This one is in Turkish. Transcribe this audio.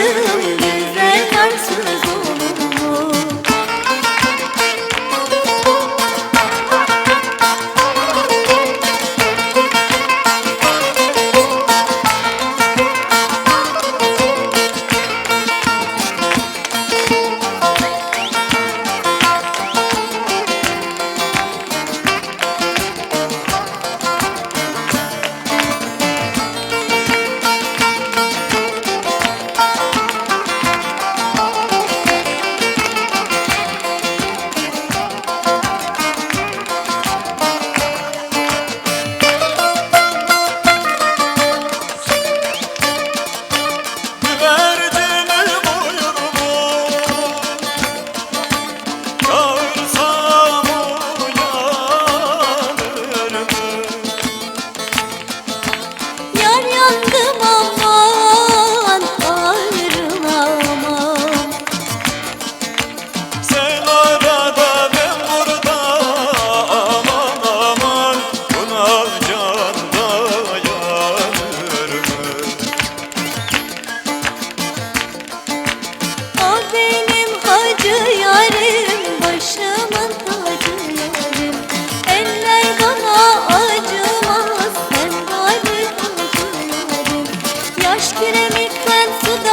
you. Taş kiremitten suda